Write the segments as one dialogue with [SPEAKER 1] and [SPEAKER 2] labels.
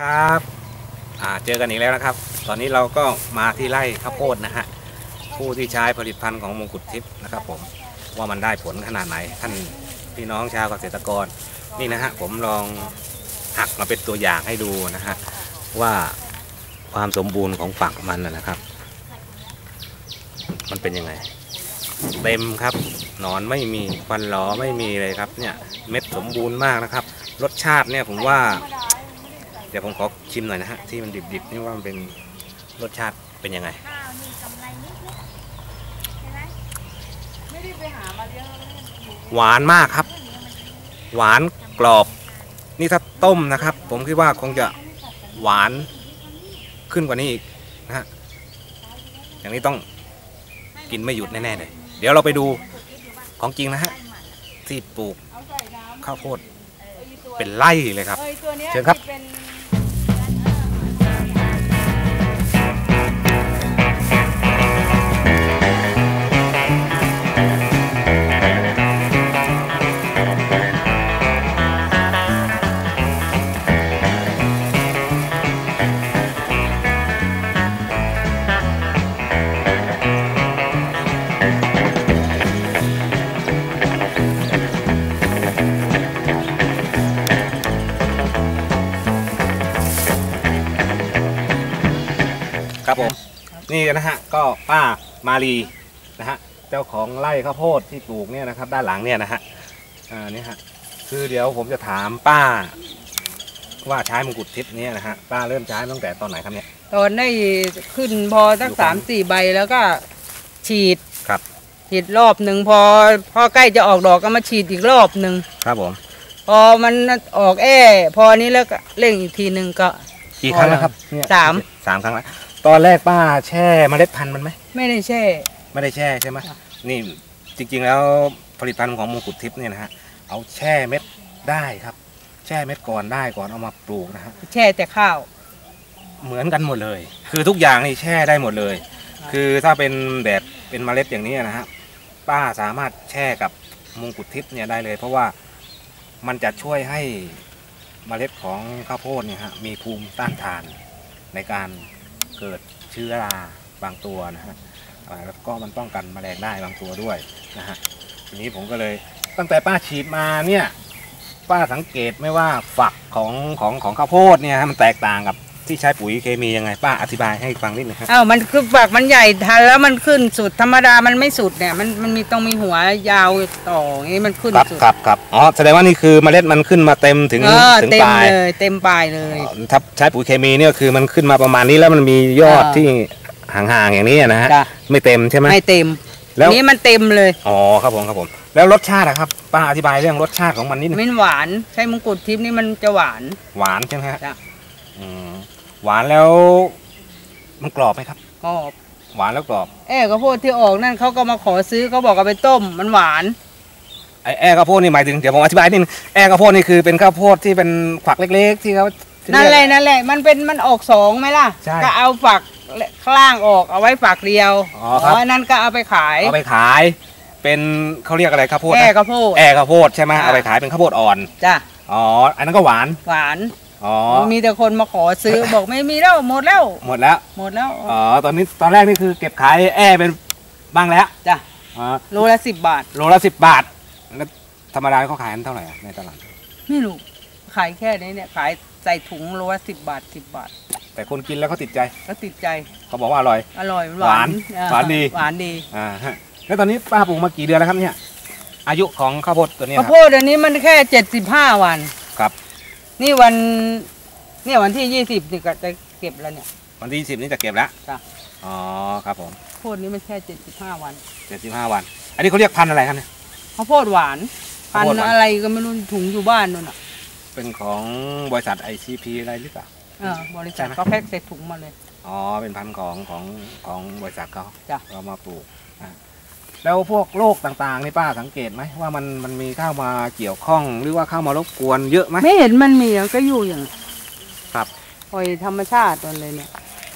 [SPEAKER 1] ครับอ่าเจอกันอีกแล้วนะครับ ตอนนี้เราก็มาที่ไร่ข้าวโพดนะฮะผู้ที่ใช้ผลิตภัณฑ์ของมงกุฎทิพย์นะครับ ผมว่ามันได้ผลขนาดไหน ท่านพี่น้องชาวเกษตรกรนี่นะฮะผมลองหักมาเป็นตัวอย่างให้ดูนะฮะว่าความสมบูรณ์ของฝักมันนะนะครับ มันเป็นยังไง เต็มครับหนอนไม่มีควันหลอไม่มีเลยครับเนี่ยเม็ดสมบูรณ์มากนะครับ รสชาติเนี่ยผมว่า เดี๋ยวผมขอชิมหน่อยนะฮะที่มันดิบๆนี่ว่ามันเป็นรสชาติเป็นยังไง
[SPEAKER 2] ข้าวนี่กำไรนิดๆใช่ไหมไม่ได้ไปหามาเลี้ยงแล้ว
[SPEAKER 1] หวานมากครับ หวานกรอบ นี่ถ้าต้มนะครับ ผมคิดว่าคงจะหวานขึ้นกว่านี้อีกนะฮะอย่างนี้ต้องกินไม่หยุดแน่ๆเลย เดี๋ยวเราไปดูของจริงนะฮะที่ปลูกข้าวโพด
[SPEAKER 2] เป็
[SPEAKER 1] นไร่เลยครับ
[SPEAKER 2] เอ้ยตัวเนี้ย
[SPEAKER 1] เชิญครับ ครับผม นี่นะฮะก็ป้ามาลีนะฮะเจ้าของไร่ข้าวโพดที่ปลูกเนี่ยนะครับ ด้านหลังเนี่ยนะฮะอ่านี่ฮะคือเดี๋ยวผมจะถามป้า ว่าใช้มงกุฎทิพย์เนี่ยนะฮะป้าเริ่มใช้ตั้งแต่ตอนไหนครับเนี่ย
[SPEAKER 3] ตอนได้ขึ้นพอสัก
[SPEAKER 1] ดูก่อน
[SPEAKER 3] สามสี่ใบแล้วก็ฉีด
[SPEAKER 1] ครับ
[SPEAKER 3] ฉีดรอบหนึ่งพอพอใกล้จะออกดอกก็มาฉีดอีกรอบหนึ่ง
[SPEAKER 1] ครับผม
[SPEAKER 3] พอมันออกแอ้พอนี้แล้วก็เร่งอีกทีหนึ่งก็
[SPEAKER 1] กี่ครั้งแล้วครับเนี่ย
[SPEAKER 3] สาม
[SPEAKER 1] สามครั้งแล้ว ตอนแรกป้าแช่เมล็ดพันธุ์มันไหม
[SPEAKER 3] ไม่ได้แช่
[SPEAKER 1] ไม่ได้แช่ใช่ไหม
[SPEAKER 3] ค่ะ
[SPEAKER 1] นี่จริงๆแล้วผลิตภัณฑ์ของมงกุฎทิพย์เนี่ยนะฮะเอาแช่เม็ดได้ครับ แช่เม็ดก่อนได้ก่อนเอามาปลูกนะฮะ
[SPEAKER 3] แช่แต่ข้าว
[SPEAKER 1] เหมือนกันหมดเลย คือทุกอย่างนี่แช่ได้หมดเลย
[SPEAKER 3] ค่ะ
[SPEAKER 1] คือถ้าเป็นแบบเป็นเมล็ดอย่างนี้นะฮะป้าสามารถแช่กับมงกุฎทิพย์เนี่ยได้เลย เพราะว่ามันจะช่วยให้เมล็ดของข้าวโพดเนี่ยฮะมีภูมิต้านทานในการ เกิดเชื้อราบางตัวนะฮะแล้วก็มันป้องกันแมลงได้บางตัวด้วยนะฮะทีนี้ผมก็เลยตั้งแต่ป้าฉีดมาเนี่ยป้าสังเกตไม่ว่าฝักของของของข้าวโพดเนี่ยมันแตกต่างกับ ที่ใช้ปุ๋ยเคมียังไงป้าอธิบายให้ฟังนิดนึงครับ
[SPEAKER 3] อ้าวมันคือฝักมันใหญ่ทันแล้วมันขึ้นสุดธรรมดามันไม่สุดเนี่ย มันมันมีต้องมีหัวยาวต่ออย่างนี้มันขึ้น
[SPEAKER 1] ครับ
[SPEAKER 3] สุด
[SPEAKER 1] ครับครับอ๋อแสดงว่านี่คือเมล็ดมันขึ้นมาเต็มถึง
[SPEAKER 3] เออ
[SPEAKER 1] ถึง
[SPEAKER 3] เต็
[SPEAKER 1] ป
[SPEAKER 3] ม
[SPEAKER 1] ลาย
[SPEAKER 3] เลยเต็มปลายเลย
[SPEAKER 1] อ๋อถ้าใช้ปุ๋ยเคมีเนี่ยคือมันขึ้นมาประมาณนี้แล้วมันมียอด
[SPEAKER 3] อ่า
[SPEAKER 1] ที่ห่างๆอย่างนี้นะฮะ
[SPEAKER 3] จ้ะ
[SPEAKER 1] ไม่เต็มใช่ไหม
[SPEAKER 3] ไม่เต็ม
[SPEAKER 1] แล้ว
[SPEAKER 3] นี้มันเต็มเลย
[SPEAKER 1] อ๋อครับผมครับผม แล้วรสชาติอะครับป้าอธิบายเรื่องรสชาติของมันนิดนึง
[SPEAKER 3] มันหวานใช้มงกุฎทิพย์นี่มันจะหวาน
[SPEAKER 1] หวานใช่ไหมฮะ
[SPEAKER 3] จ้ะ
[SPEAKER 1] อืม หวานแล้วมันกรอบไหมครับ
[SPEAKER 3] ก็
[SPEAKER 1] หวานแล้วกรอบ
[SPEAKER 3] เอ้ก็โพดที่ออกนั่นเขาก็มาขอซื้อเขาบอกเอาไปต้มมันหวาน
[SPEAKER 1] ไอแอร์ข้าวโพดนี่หมายถึงเดี๋ยวผมอธิบายนิดนึงแอร์ข้าวโพดนี่คือเป็นข้าวโพดที่เป็นฝักเล็ก ๆ ที่เขาที่
[SPEAKER 3] นั่นแห
[SPEAKER 1] เรี
[SPEAKER 3] ละ
[SPEAKER 1] ยก
[SPEAKER 3] นั่นแหละมันเป็นมันออกสองไหมล่ะ
[SPEAKER 1] ใช่
[SPEAKER 3] ก็เอาฝักข้างล่างออกเอาไว้ฝักเดียว
[SPEAKER 1] อ๋อครับ
[SPEAKER 3] อันนั้นก็เอาไปขาย
[SPEAKER 1] เอาไปขาย เป็นเขาเรียกอะไรข้าวโพด
[SPEAKER 3] แอ้
[SPEAKER 1] นะ
[SPEAKER 3] ข้าวโพด
[SPEAKER 1] แอร์ข้าวโพดใช่ไหม
[SPEAKER 3] อ่า
[SPEAKER 1] เอาไปขายเป็นข้าวโพดอ่อน
[SPEAKER 3] จ้ะ
[SPEAKER 1] อ๋ออันนั้นก็หวาน
[SPEAKER 3] หวาน
[SPEAKER 1] อ๋อ
[SPEAKER 3] มีแต่คนมาขอซื้อบอกไม่มีแล้วหมดแล้ว
[SPEAKER 1] หมดแล้ว
[SPEAKER 3] หมดแล้ว
[SPEAKER 1] อ๋อตอนนี้ตอนแรกนี่คือเก็บขายแอร์เป็นบ้างแล้ว
[SPEAKER 3] จ้ะ
[SPEAKER 1] อ๋อ
[SPEAKER 3] โลละสิบบาท
[SPEAKER 1] โลละสิบบาท แล้วธรรมดาเขาขายกันเท่าไหร่อะในตลาด
[SPEAKER 3] ไม่รู้ขายแค่นี้เนี่ยขายใส่ถุงโลละสิบบาทสิบบาท
[SPEAKER 1] แต่คนกินแล้วเขาติดใจ
[SPEAKER 3] ก็ติดใจ
[SPEAKER 1] เขาบอกว่าอร่อย
[SPEAKER 3] อร่อย
[SPEAKER 1] หวาน
[SPEAKER 3] เออ
[SPEAKER 1] หวานดี
[SPEAKER 3] หวานดี
[SPEAKER 1] อ่าฮะ แล้วตอนนี้ป้าปลูกมากี่เดือนแล้วครับเนี่ย อายุของข้าวโพดตัวเนี้ย
[SPEAKER 3] ข้าว
[SPEAKER 1] ค
[SPEAKER 3] โพ
[SPEAKER 1] รับ
[SPEAKER 3] ดอันนี้มันแค่เจ็ดสิบห้าวัน
[SPEAKER 1] ครับ
[SPEAKER 3] นี่วันเนี่ยวันที่ยี่สิบนี่ก็จะเก็บแล้วเนี่ย
[SPEAKER 1] วันที่สิบนี้จะเก็บแล้ว
[SPEAKER 3] จ้ะ
[SPEAKER 1] อ๋อครับผม
[SPEAKER 3] โพดนี้มันแค่เจ็ดสิบห้าวัน
[SPEAKER 1] เจ็ดสิบห้าวัน อันนี้เขาเรียกพันธุ์อะไรครับเนี่ย
[SPEAKER 3] ข้าวโพดหวาน พัน
[SPEAKER 1] ข้าวโพดหวาน
[SPEAKER 3] ธุ์อะไรก็ไม่รู้ถุงอยู่บ้านนู่นอะ
[SPEAKER 1] เป็นของบริษัท ICP อะไรหรือเปล่า
[SPEAKER 3] เออบริ
[SPEAKER 1] ใช่
[SPEAKER 3] ษัท
[SPEAKER 1] ไหม
[SPEAKER 3] ก็แพ็คใส่ถุงมาเลย
[SPEAKER 1] อ๋อเป็นพันธุ์ของของของบริษัทเขา
[SPEAKER 3] จ้ะ
[SPEAKER 1] เรามาปลูกอะ แล้วพวกโรคต่างๆนี่ป้าสังเกตไหมว่ามันมันมีเข้ามาเกี่ยวข้องหรือว่าเข้ามารบกวนเยอะไหม
[SPEAKER 3] ไม่เห็นมันมีอะก็อยู่อย่าง
[SPEAKER 1] ครับ
[SPEAKER 3] ปล่อยธรรมชาติตอนเลยเนี่ย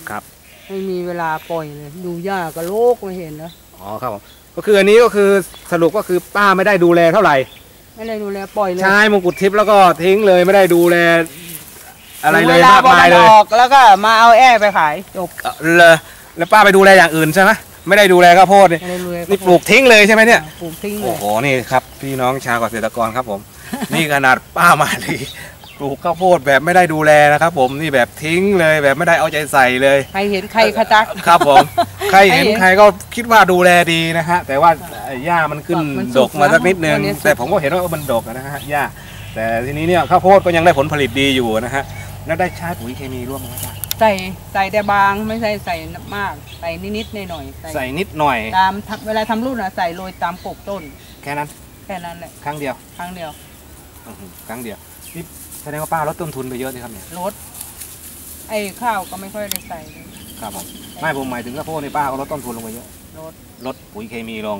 [SPEAKER 1] ครับ
[SPEAKER 3] ไม่มีเวลาปล่อยเลยดูหญ้าก็โลกไม่เห็นนะ
[SPEAKER 1] อ๋อครับผมก็คืออันนี้ก็คือสรุปก็คือป้าไม่ได้ดูแลเท่าไหร่
[SPEAKER 3] ไม่ได้ดูแลปล่อยเลย
[SPEAKER 1] ใช้มงกุฎทิพย์แล้วก็ทิ้งเลยไม่ได้ดูแล อะไรเลย
[SPEAKER 3] วล
[SPEAKER 1] มากมายเลย
[SPEAKER 3] พอมันออกแล้วก็มาเอาแอ้ไปขายจบ
[SPEAKER 1] เอ่อเลยแล้วป้าไปดูแลอย่างอื่นใช่ไหม ไม่ได้ดูแลข้าวโพดนี่
[SPEAKER 3] ไม่ได้รวย
[SPEAKER 1] นี่ปลูกทิ้งเลยใช่ไหมเนี่ย
[SPEAKER 3] ปลูกทิ้งเล
[SPEAKER 1] โอ้
[SPEAKER 3] ย
[SPEAKER 1] โห นี่ครับพี่น้องชาวเกษตรกรครับผม นี่ขนาดป้ามาลีปลูกข้าวโพดแบบไม่ได้ดูแลนะครับผมนี่แบบทิ้งเลยแบบไม่ได้เอาใจใส่เลย
[SPEAKER 3] ใครเห็นใครขจัก
[SPEAKER 1] ครับผม ใครเห็น
[SPEAKER 3] ใครเห็น
[SPEAKER 1] ใครก็คิดว่าดูแลดีนะฮะ แต่ว่าไอ้หญ้ามันขึ้น
[SPEAKER 3] มันสุ
[SPEAKER 1] ด
[SPEAKER 3] ก
[SPEAKER 1] กมาสักนิดนึง
[SPEAKER 3] วันนี้สุก
[SPEAKER 1] แต่ผมก็เห็นว่ามันดกนะฮะหญ้าแต่ทีนี้เนี่ยข้าวโพดก็ยังได้ผลผลิตดีอยู่นะฮะแล้วได้ใช้ปุ๋ยเคมีร่วมไหมครับ
[SPEAKER 3] ใส่ใส่แต่บางไม่ใส่ใส่มาก ใส่นิดๆหน่อยๆใส่
[SPEAKER 1] ใส่นิดหน่อย
[SPEAKER 3] ตามทำเวลาทำรุ่นอะใส่โรยตามกกต้น
[SPEAKER 1] แค่นั้น
[SPEAKER 3] แค่นั้นแหละ
[SPEAKER 1] ครั้งเดียว
[SPEAKER 3] ครั้งเดียว
[SPEAKER 1] อื้อหือครั้งเดียวนี่แสดงว่าป้าลดต้นทุนไปเยอะเลยครับเนี่ย
[SPEAKER 3] ลดไอ้ข้าวก็ไม่ค่อยได้ใส่เลย
[SPEAKER 1] ครับผมไม่ผมหมายถึงข้าวโพดในป้าก็ลดต้นทุนลงไปเยอะ
[SPEAKER 3] ลด
[SPEAKER 1] ลดปุ๋ยเคมีลง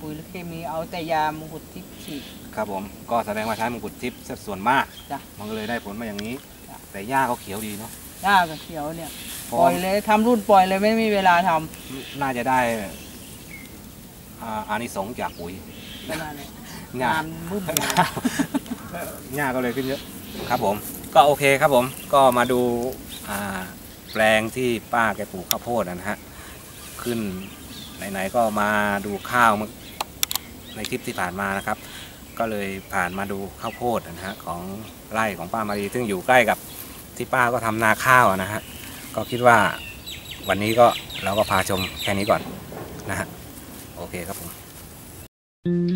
[SPEAKER 3] ปุ๋ยเคมีเอาแต่ยามงกุฎทิพย์ฉีด
[SPEAKER 1] ครับผมก็แสดงว่าใช้มงกุฎทิพย์สัดส่วนมาก
[SPEAKER 3] จ้ะ
[SPEAKER 1] มันก็เลยได้ผลมาอย่างนี้
[SPEAKER 3] จ้ะ
[SPEAKER 1] แต่หญ้าเขาเขียวดีเนาะ
[SPEAKER 3] หญ้ากับเขียวเนี่ย
[SPEAKER 1] เพ
[SPEAKER 3] ป
[SPEAKER 1] ราะ
[SPEAKER 3] ล่อ
[SPEAKER 1] ว่าย
[SPEAKER 3] เลยทำรุ่นปล่อยเลยไม่มีเวลาทำ
[SPEAKER 1] น่าจะได้อ่าอานิสงส์จากปุ๋ย
[SPEAKER 3] ประมาณนี้
[SPEAKER 1] หญ้า
[SPEAKER 3] งานบึ้มเลย
[SPEAKER 1] หญ้าก็เลยขึ้นเยอะครับผม ก็โอเคครับผมก็มาดูอ่าแปลงที่ป้าแกปลูกข้าวโพดนะฮะขึ้นไหนๆก็มาดูข้าวเมื่อในคลิปที่ผ่านมานะครับ ก็เลยผ่านมาดูข้าวโพดนะฮะของไร่ของป้ามารีซึ่งอยู่ใกล้กับ ที่ป้าก็ทำนาข้าวนะฮะก็คิดว่าวันนี้ก็เราก็พาชมแค่นี้ก่อนนะฮะโอเคครับผม thank you